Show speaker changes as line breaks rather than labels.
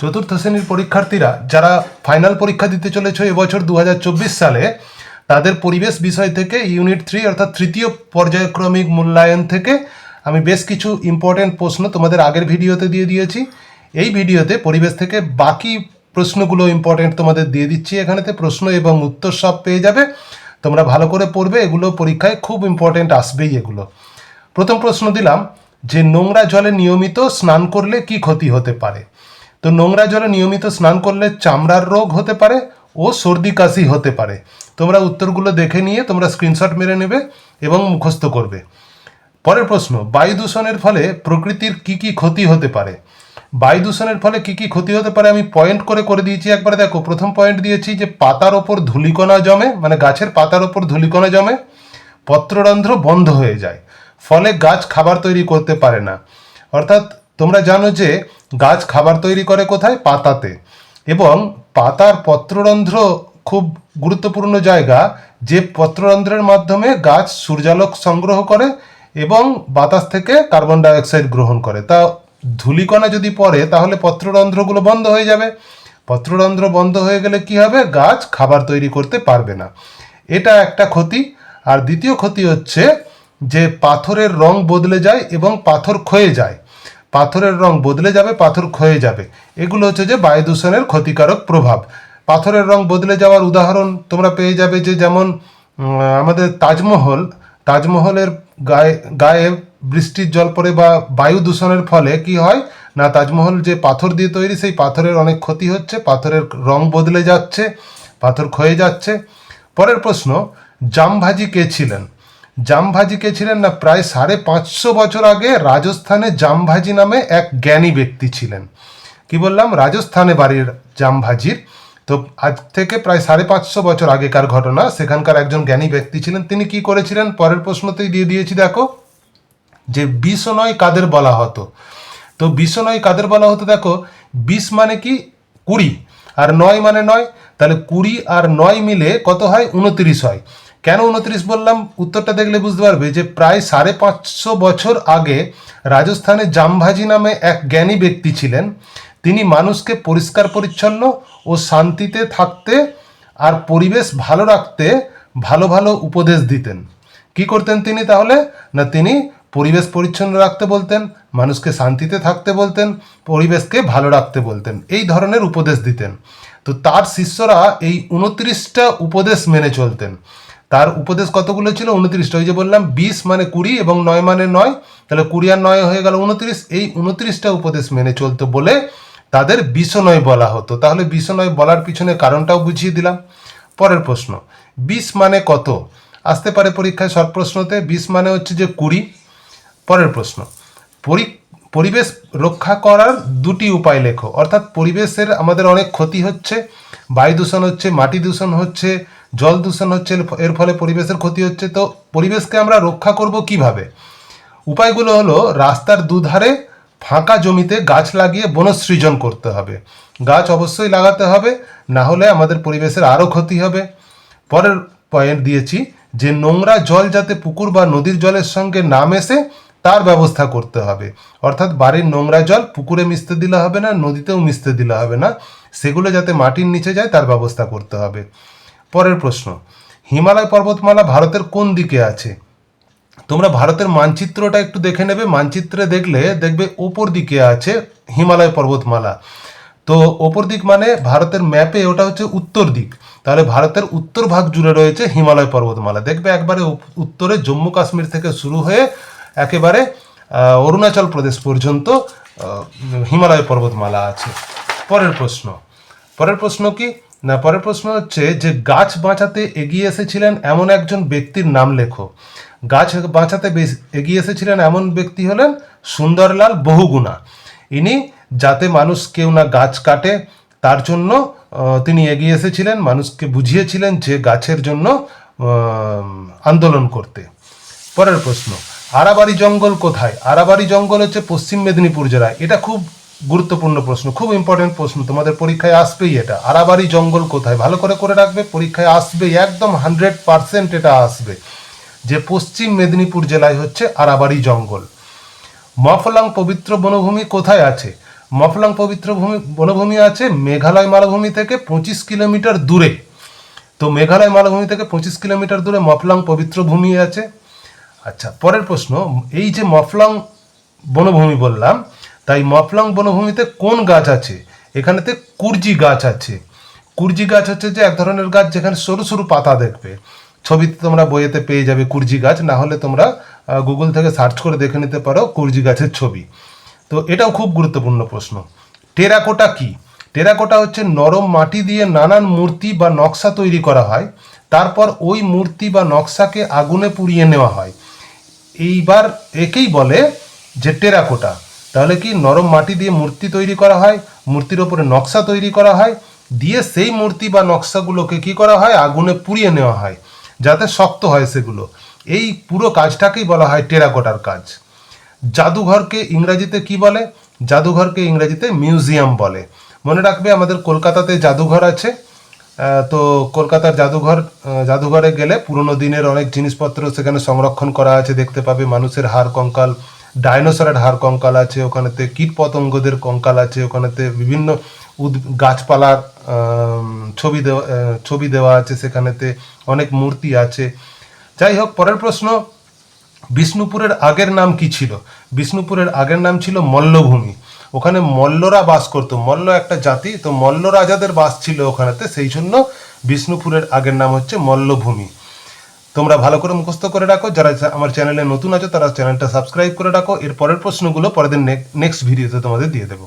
চতুর্থ শ্রেণির পরীক্ষার্থীরা যারা ফাইনাল পরীক্ষা দিতে চলেছে এবছর দু হাজার চব্বিশ সালে, তাদের পরিবেশ বিষয় থেকে ইউনিট থ্রি অর্থাৎ তৃতীয় পর্যায়ক্রমিক মূল্যায়ন থেকে আমি বেশ কিছু ইম্পর্টেন্ট প্রশ্ন তোমাদের আগের ভিডিওতে দিয়ে দিয়েছি। এই ভিডিওতে পরিবেশ থেকে বাকি প্রশ্নগুলো ইম্পর্টেন্ট তোমাদের দিয়ে দিচ্ছি এখানেতে। প্রশ্ন এবং উত্তর সব পেয়ে যাবে। তোমরা ভালো করে পড়বে, এগুলো পরীক্ষায় খুব ইম্পর্টেন্ট আসবেই এগুলো। প্রথম প্রশ্ন দিলাম, যে নোংরা জলে নিয়মিত স্নান করলে কি ক্ষতি হতে পারে? তো নোংরা জলে নিয়মিত স্নান করলে চামড়ার রোগ হতে পারে ও সর্দি কাশি হতে পারে। তোমরা উত্তরগুলো দেখে নিয়ে তোমরা স্ক্রিনশট মেরে নেবে এবং মুখস্থ করবে। পরের প্রশ্ন, বায়ু দূষণের ফলে প্রকৃতির কি কি ক্ষতি হতে পারে? বায়ু দূষণের ফলে কি কি ক্ষতি হতে পারে আমি পয়েন্ট করে করে দিয়েছি। একবার দেখো, প্রথম পয়েন্ট দিয়েছি যে পাতার ওপর ধূলিকণা জমে মানে গাছের পাতার ওপর ধূলিকণা জমে, পত্ররন্ধ্র বন্ধ হয়ে যায়। ফলে গাছ খাবার তৈরি করতে পারে না। অর্থাৎ তোমরা জানো যে গাছ খাবার তৈরি করে কোথায়? পাতাতে। এবং পাতার পত্ররন্ধ্র খুব গুরুত্বপূর্ণ জায়গা, যে পত্ররন্ধ্রের মাধ্যমে গাছ সূর্যালোক সংগ্রহ করে এবং বাতাস থেকে কার্বন ডাইঅক্সাইড গ্রহণ করে। তা ধূলিকণা যদি পড়ে, তাহলে পত্ররন্ধ্রগুলো বন্ধ হয়ে যাবে। পত্ররন্ধ্র বন্ধ হয়ে গেলে কি হবে? গাছ খাবার তৈরি করতে পারবে না। এটা একটা ক্ষতি। আর দ্বিতীয় ক্ষতি হচ্ছে যে পাথরের রং বদলে যায় এবং পাথর ক্ষয়ে যায়। পাথরের রং বদলে যাবে, পাথর ক্ষয়ে যাবে। এগুলো হচ্ছে যে বায়ু দূষণের ক্ষতিকারক প্রভাব। পাথরের রং বদলে যাওয়ার উদাহরণ তোমরা পেয়ে যাবে যে যেমন আমাদের তাজমহল, তাজমহলের গায়ে গায়ে বৃষ্টির জল পড়ে বা বায়ু দূষণের ফলে কি হয়? না, তাজমহল যে পাথর দিয়ে তৈরি, সেই পাথরের অনেক ক্ষতি হচ্ছে, পাথরের রং বদলে যাচ্ছে, পাথর ক্ষয়ে যাচ্ছে। পরের প্রশ্ন, জামভাজি কে ছিলেন? জামভাজি কে ছিলেন না, প্রায় সাড়ে পাঁচশো বছর আগে রাজস্থানে জামভাজি নামে এক জ্ঞানী ব্যক্তি ছিলেন। কি বললাম? রাজস্থানে বাড়ির জামভাজির। তো আজ থেকে প্রায় সাড়ে পাঁচশো বছর আগেকার ঘটনা, সেখানকার একজন জ্ঞানী ব্যক্তি ছিলেন। তিনি কি করেছিলেন? পরের প্রশ্নতেই দিয়ে দিয়েছি, দেখো। যে বিষ নয় কাদের বলা হতো? তো বিষ নয় কাদের বলা হতো, দেখো? বিষ মানে কি? কুড়ি। আর নয় মানে নয়? তাহলে কুড়ি আর নয় মিলে কত হয়? উনত্রিশ হয়। কেন উনত্রিশ বললাম? উত্তরটা দেখলে বুঝতে পারবে যে প্রায় সাড়ে পাঁচশো বছর আগে রাজস্থানে জামভাজি নামে এক জ্ঞানী ব্যক্তি ছিলেন। তিনি মানুষকে পরিষ্কার পরিচ্ছন্ন ও শান্তিতে থাকতে আর পরিবেশ ভালো রাখতে ভালো ভালো উপদেশ দিতেন। কি করতেন তিনি তাহলে? না, তিনি পরিবেশ পরিচ্ছন্ন রাখতে বলতেন, মানুষকে শান্তিতে থাকতে বলতেন, পরিবেশকে ভালো রাখতে বলতেন। এই ধরনের উপদেশ দিতেন। তো তার শিষ্যরা এই উনত্রিশটা উপদেশ মেনে চলতেন। তার উপদেশ কতগুলো ছিল? উনত্রিশটা। ওই যে বললাম, বিশ মানে কুড়ি এবং নয় মানে নয়। তাহলে কুড়ি আর নয় হয়ে গেল উনত্রিশ। এই উনত্রিশটা উপদেশ মেনে চলতো বলে তাদের বিষনয় বলা হতো। তাহলে বিষনয় বলার পিছনে কারণটাও বুঝিয়ে দিলাম। পরের প্রশ্ন, বিশ মানে কত? আসতে পারে পরীক্ষায় শর্ট প্রশ্নতে বিশ মানে হচ্ছে যে কুড়ি। পরের প্রশ্ন, পরি- পরিবেশ রক্ষা করার দুটি উপায় লেখো। অর্থাৎ পরিবেশের আমাদের অনেক ক্ষতি হচ্ছে, বায়ু দূষণ হচ্ছে, মাটি দূষণ হচ্ছে জল দূষণ হচ্ছে, এর ফলে পরিবেশের ক্ষতি হচ্ছে, তো পরিবেশকে আমরা রক্ষা করব কীভাবে? উপায়গুলো হলো, রাস্তার দুধারে ফাঁকা জমিতে গাছ লাগিয়ে বনসৃজন করতে হবে। গাছ অবশ্যই লাগাতে হবে, না হলে আমাদের পরিবেশের আরও ক্ষতি হবে। পরের পয়েন্ট দিয়েছি, যে নোংরা জল যাতে পুকুর বা নদীর জলের সঙ্গে না মেশে, তার ব্যবস্থা করতে হবে। অর্থাৎ বাড়ির নোংরা জল পুকুরে মিশতে দিলে হবে না, নদীতেও মিশতে দিলে হবে না। সেগুলো যাতে মাটির নিচে যায়, তার ব্যবস্থা করতে হবে। পরের প্রশ্ন, হিমালয় পর্বতমালা ভারতের কোন দিকে আছে? তোমরা ভারতের মানচিত্রটা একটু দেখে নেবে, মানচিত্রে দেখলে দেখবে ওপর দিকে আছে হিমালয় পর্বতমালা। তো ওপর দিক মানে ভারতের ম্যাপে ওটা হচ্ছে উত্তর দিক। তাহলে ভারতের উত্তর ভাগ জুড়ে রয়েছে হিমালয় পর্বতমালা। দেখবে একবারে উত্তরে জম্মু কাশ্মীর থেকে শুরু হয়ে একেবারে অরুণাচল প্রদেশ পর্যন্ত হিমালয় পর্বতমালা আছে। পরের প্রশ্ন পরের প্রশ্ন কি? না, পরের প্রশ্ন হচ্ছে যে গাছ বাঁচাতে এগিয়ে এসেছিলেন এমন একজন ব্যক্তির নাম লেখো। গাছ বাঁচাতে এগিয়ে এসেছিলেন এমন ব্যক্তি হলেন সুন্দরলাল বহুগুণা। ইনি যাতে মানুষ কেউ না গাছ কাটে, তার জন্য তিনি এগিয়ে এসেছিলেন, মানুষকে বুঝিয়েছিলেন যে গাছের জন্য আন্দোলন করতে। পরের প্রশ্ন আরাবাড়ি জঙ্গল কোথায়? আরাবাড়ি জঙ্গল হচ্ছে পশ্চিম মেদিনীপুর জেলায়। এটা খুব গুরুত্বপূর্ণ প্রশ্ন, খুব ইম্পর্টেন্ট প্রশ্ন, তোমাদের পরীক্ষায় আসবেই এটা। আরাবাড়ি জঙ্গল কোথায়? ভালো করে করে রাখবে, পরীক্ষায় আসবেই, একদম হান্ড্রেড পার্সেন্ট এটা আসবে। যে পশ্চিম মেদিনীপুর জেলায় হচ্ছে আরাবাড়ি জঙ্গল। মফলাং পবিত্র বনভূমি কোথায় আছে? মফলাং পবিত্র ভূমি, বনভূমি আছে মেঘালয় মালভূমি থেকে পঁচিশ কিলোমিটার দূরে। তো মেঘালয় মালভূমি থেকে পঁচিশ কিলোমিটার দূরে মফলাং পবিত্র ভূমি আছে। আচ্ছা পরের প্রশ্ন, এই যে মফলাং বনভূমি বললাম তাই মফলং বনভূমিতে কোন গাছ আছে? এখানেতে কুরজি গাছ আছে। কুরজি গাছ হচ্ছে যে এক ধরনের গাছ যেখানে সরু সরু পাতা দেখবে। ছবিতে তোমরা বইয়েতে পেয়ে যাবে কুরজি গাছ, না হলে তোমরা গুগল থেকে সার্চ করে দেখে নিতে পারো কুরজি গাছের ছবি। তো এটাও খুব গুরুত্বপূর্ণ প্রশ্ন। টেরাকোটা কি? টেরাকোটা হচ্ছে নরম মাটি দিয়ে নানান মূর্তি বা নকশা তৈরি করা হয়। তারপর ওই মূর্তি বা নকশাকে আগুনে পুড়িয়ে নেওয়া হয়। এইবার একেই বলে যে টেরাকোটা। তাহলে কি নরম মাটি দিয়ে মূর্তি তৈরি করা হয়? মূর্তির ওপরে নকশা তৈরি করা হয়? দিয়ে সেই মূর্তি বা নকশাগুলোকে কি করা হয়? আগুনে পুড়িয়ে নেওয়া হয়, যাতে শক্ত হয় সেগুলো। এই পুরো কাজটাকেই বলা হয় টেরাকোটার কাজ। জাদুঘরকে ইংরাজিতে কি বলে? জাদুঘরকে ইংরাজিতে মিউজিয়াম বলে। মনে রাখবে আমাদের কলকাতাতে জাদুঘর আছে। তো কলকাতার জাদুঘর জাদুঘরে গেলে পুরনো দিনের অনেক জিনিসপত্র সেখানে সংরক্ষণ করা আছে। দেখতে পাবে মানুষের হাড়, কঙ্কাল ডাইনোসরের হাড় কঙ্কাল আছে, ওখানেতে কীট পতঙ্গদের কঙ্কাল আছে, ওখানেতে বিভিন্ন উদ, গাছপালার ছবি দেওয়া ছবি দেওয়া আছে, সেখানেতে অনেক মূর্তি আছে। যাই হোক, পরের প্রশ্ন, বিষ্ণুপুরের আগের নাম কি ছিল? বিষ্ণুপুরের আগের নাম ছিল মল্লভূমি। ওখানে মল্লরা বাস করতো, মল্ল একটা জাতি, তো মল্ল রাজাদের বাস ছিল ওখানেতে, সেই জন্য বিষ্ণুপুরের আগের নাম হচ্ছে মল্লভূমি। তোমরা ভালো করে মুখস্থ করে রাখো। যারা আমার চ্যানেলে নতুন আছো, তারা চ্যানেলটা সাবস্ক্রাইব করে রাখো। এর পরের প্রশ্নগুলো পরের দিন নেক্সট ভিডিওতে তোমাদের দিয়ে দেবো।